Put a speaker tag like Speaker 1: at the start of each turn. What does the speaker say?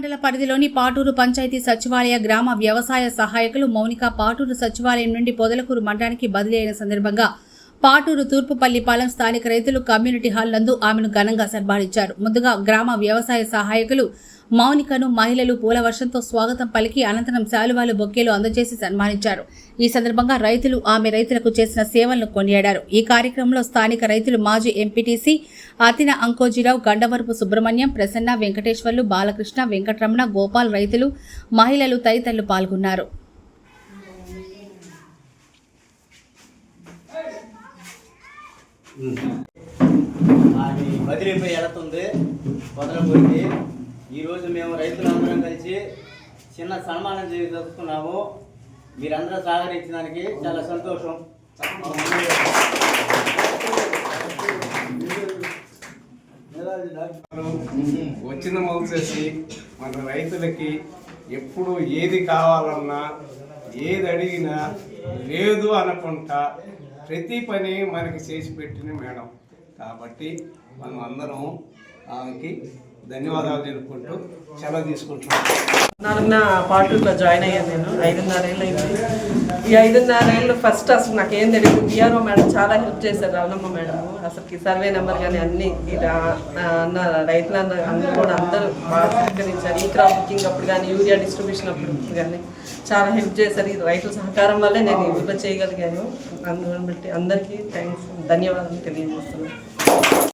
Speaker 1: మండల పరిధిలోని పాటూరు పంచాయతీ సచివాలయ గ్రామ వ్యవసాయ సహాయకులు మౌనిక పాటూరు సచివాలయం నుండి పొదలకూరు మండలానికి బదిలీ అయిన సందర్భంగా పాటూరు తూర్పుపల్లిపాలెం స్థానిక రైతులు కమ్యూనిటీ హాల్ నందు ఆమెను ఘనంగా సన్మానించారు. ముందుగా గ్రామ వ్యవసాయ సహాయకులు మౌనికను మహిళలు పూల వర్షంతో స్వాగతం పలికి అనంతరం శాలువాలు బొక్కేలు అందజేసి సన్మానించారు. ఈ సందర్భంగా రైతులు ఆమె రైతులకు చేసిన సేవలను కొనియాడారు. ఈ కార్యక్రమంలో స్థానిక రైతులు మాజీ ఎంపీటీసీ అతిన అంకోజీరావు గండవరపు సుబ్రహ్మణ్యం ప్రసన్న వెంకటేశ్వర్లు బాలకృష్ణ వెంకటరమణ గోపాల్ రైతులు మహిళలు తదితరులు పాల్గొన్నారు.
Speaker 2: అది వెళుతుంది వదలబోయి ఈరోజు మేము రైతులందరం కలిసి చిన్న సన్మానం జరుపుకున్నాము మీరందరూ సహకరించడానికి చాలా సంతోషం.
Speaker 3: వచ్చిన మౌసేసి మన రైతులకి ఎప్పుడు ఏది కావాలన్నా ఏది అడిగినా లేదు అనకుండా ప్రతి పని మనకి చేసి పెట్టిన మేడం. కాబట్టి మనం అందరం ఆమెకి ధన్యవాదాలు తెలుపుకుంటూ సెలవు తీసుకుంటున్నాను.
Speaker 4: నాలుగున పార్టీలో జాయిన్ అయ్యాను నేను. ఐదున్నర ఏళ్ళు అయింది ఈ ఐదున్నర ఏళ్ళు ఫస్ట్ అసలు నాకు ఏం తెలియదు బిఆర్ఓ మేడం చాలా హెల్ప్ చేశారు. రవణమ్మ మేడం అసలుకి సర్వే నెంబర్ కానీ అన్ని ఇలా అన్న రైతులందరూ అందరూ కూడా అందరూ బాగా సహకరించారు. ఈ క్రాప్ బుకింగ్ అప్పుడు కానీ యూరియా డిస్ట్రిబ్యూషన్ అప్పుడు కానీ చాలా హెల్ప్ చేశారు. ఈ రైతుల సహకారం వల్లే నేను ఇవ్వ చేయగలిగాను. అందువల్ల బట్టి అందరికీ థ్యాంక్స్ ధన్యవాదాలు తెలియజేస్తున్నాను.